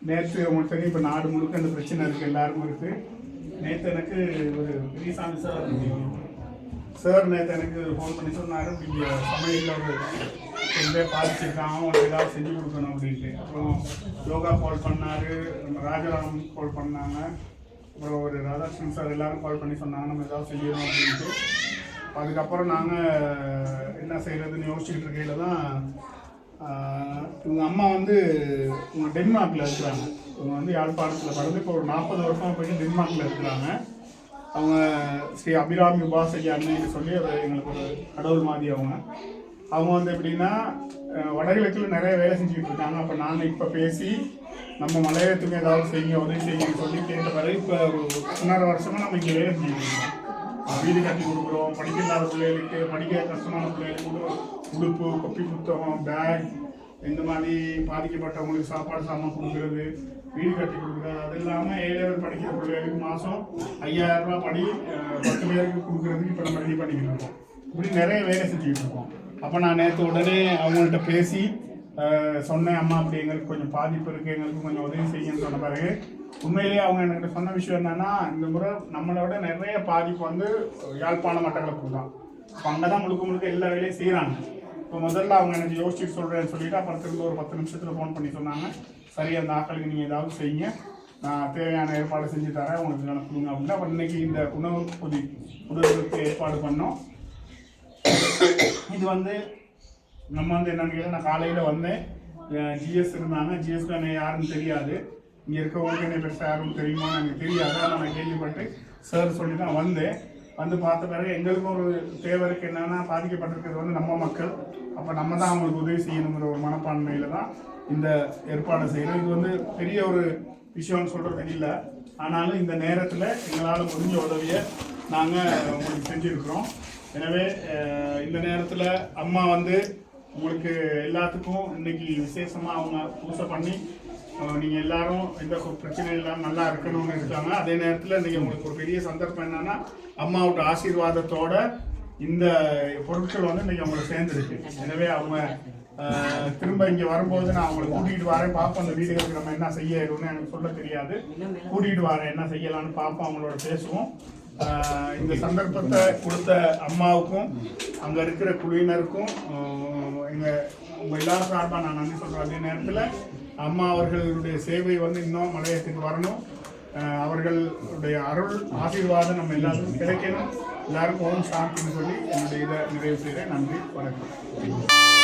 நேற்று உங்களுக்கு தெரியும் இப்போ நாடு முழுக்க அந்த பிரச்சனை இருக்குது எல்லாருக்கும் இருக்குது நேற்று எனக்கு ஒரு பெரியசாமி சார் சார் நேற்று எனக்கு ஃபோன் பண்ணி சொன்னார் இப்படி சமையலில் ஒரு ரொம்ப பாதிச்சிருக்கான் பாதிச்சிருக்காங்க அவங்களுக்கு ஏதாவது செஞ்சு கொடுக்கணும் அப்படின்ட்டு. அப்புறம் யோகா கால் பண்ணார் நம்ம ராஜாராம் கால் பண்ணாங்க. அப்புறம் ஒரு ராதாகிருஷ்ணன் சார் எல்லாரும் கால் பண்ணி சொன்னாங்க நம்ம ஏதாவது செய்யணும் அப்படின்ட்டு. அதுக்கப்புறம் நாங்கள் என்ன செய்கிறதுன்னு யோசிச்சுட்டு இருக்கையில் தான் இவங்க அம்மா வந்து இவங்க டென்மார்க்கில் இருக்கிறாங்க. இவங்க வந்து யாழ்ப்பாணத்தில் பிறந்து இப்போ ஒரு நாற்பது வருஷம் போயிட்டு டென்மார்க்கில் இருக்கிறாங்க. அவங்க ஸ்ரீ அபிராமி உபாசகி அன்னைன்னு சொல்லி ஒரு எங்களுக்கு ஒரு கடவுள் மாதிரி அவங்க. அவங்க வந்து எப்படின்னா வடகிழக்கில் நிறைய வேலை செஞ்சுக்கிட்டு இருக்காங்க. அப்போ நாங்கள் இப்போ பேசி நம்ம மலையத்துக்கு ஏதாவது செய்யுங்க உதவி செய்யுங்கன்னு சொல்லி கேட்ட பிறகு இப்போ ஒரு ஒன்றரை வருஷமாக நம்ம இங்கே வேலை செஞ்சுட்டு இருக்கோம். வீடு கட்டி கொடுக்குறோம். படிக்க இல்லாத பிள்ளைகளுக்கு படிக்க கஷ்டமான பிள்ளைகளுக்கு உடுப்பு கொப்பி புத்தகம் பேக் இந்த மாதிரி பாதிக்கப்பட்டவங்களுக்கு சாப்பாடு சாமான் கொடுக்குறது வீடு கட்டி கொடுக்குறது. அது இல்லாமல் ஏழாவது படிக்கிற பிள்ளைகளுக்கு மாதம் ஐயாயிரம் ரூபாய் படி பத்து பேருக்கு கொடுக்குறதுக்கு இப்போ நம்ம ரெடி பண்ணிக்கிட்டு இருக்கோம். இப்படி நிறைய வேலை செஞ்சுக்கிட்டு இருக்கோம். அப்போ நான் நேற்று உடனே அவங்கள்ட்ட பேசி சொன்னேன் அம்மா அப்படி எங்களுக்கு கொஞ்சம் பாதிப்பு இருக்குது எங்களுக்கு கொஞ்சம் உதவி செய்யுன்னு சொன்ன பிறகு உண்மையிலேயே அவங்க என்கிட்ட சொன்ன விஷயம் என்னன்னா இந்த முறை நம்மளை விட நிறைய பாதிப்பு வந்து யாழ்ப்பாண மட்டக்களப்பு தான். அப்போ அங்கே தான் முழுக்க முழுக்க எல்லா வேலையும் செய்கிறாங்க இப்போ முதல்ல அவங்க எனக்கு யோசிச்சு சொல்கிறேன்னு சொல்லிட்டு அப்புறம் திரும்ப ஒரு பத்து நிமிஷத்தில் ஃபோன் பண்ணி சொன்னாங்க. சரி அந்த ஆக்களுக்கு நீங்கள் ஏதாவது செய்யுங்க. நான் தேவையான ஏற்பாடு செஞ்சு தரேன். உங்களுக்கு அனுப்புங்க அப்படின்னா. அப்புறம் இன்றைக்கி இந்த உணவு பொதி உதவிக்கு ஏற்பாடு பண்ணோம். இது வந்து நம்ம வந்து என்னன்னு கேட்டால் நான் காலையில் வந்தேன். ஜிஎஸ் இருந்தாங்க. ஜிஎஸ்க்கு என்ன யாருன்னு தெரியாது. இங்கே இருக்கவங்களுக்கு என்ன பெருசாக யாரும் தெரியுமா எனக்கு தெரியாது. ஆனால் நான் கேள்விப்பட்டு சார் சொல்லி தான் வந்தேன். வந்து பார்த்த பிறகு எங்களுக்கும் ஒரு தேவை இருக்குது என்னென்னா பாதிக்கப்பட்டிருக்கிறது வந்து நம்ம மக்கள். அப்போ நம்ம தான் அவங்களுக்கு உதவி செய்யணுங்கிற ஒரு மனப்பான்மையில் தான் இந்த ஏற்பாடு செய்கிறோம் இது வந்து பெரிய ஒரு விஷயம்னு சொல்கிறது இல்லை ஆனாலும் இந்த நேரத்தில் எங்களால் முடிஞ்ச உதவியை நாங்கள் உங்களுக்கு செஞ்சுருக்குறோம். எனவே இந்த நேரத்தில் அம்மா வந்து உங்களுக்கு எல்லாத்துக்கும் இன்னைக்கு விசேஷமாக அவங்க பூசை பண்ணி நீங்கள் எல்லாரும் எந்த பிரச்சனை இல்லாமல் நல்லா இருக்கணும்னு இருக்காங்க. அதே நேரத்தில் இன்றைக்கி உங்களுக்கு ஒரு பெரிய சந்தர்ப்பம் என்னன்னா அம்மாவோட ஆசீர்வாதத்தோட இந்த பொருட்கள் வந்து இன்னைக்கு அவங்களுக்கு சேர்ந்துருக்கு. எனவே அவங்க திரும்ப இங்கே வரும்போது நான் அவங்களை கூட்டிகிட்டு வரேன். பார்ப்போம் அந்த வீடுகளுக்கு நம்ம என்ன செய்யணும்னு எனக்கு சொல்ல தெரியாது. கூட்டிகிட்டு வரேன் என்ன செய்யலாம்னு பார்ப்போம் அவங்களோட பேசுவோம். இந்த சந்தர்ப்பத்தை கொடுத்த அம்மாவுக்கும் அங்கே இருக்கிற குழுவினருக்கும் எங்கள் அவங்க எல்லாரும் சார்பாக நான் நன்றி சொல்றேன். அதே நேரத்தில் அம்மா அவர்களுடைய சேவை வந்து இன்னும் மலையத்துக்கு வரணும். அவர்களுடைய அருள் ஆசீர்வாதம் நம்ம எல்லாருக்கும் கிடைக்கணும். எல்லாருக்கும் ஓம் சாந்தின்னு சொல்லி என்னுடைய இதை நிறைவு செய்கிறேன். நன்றி வணக்கம்.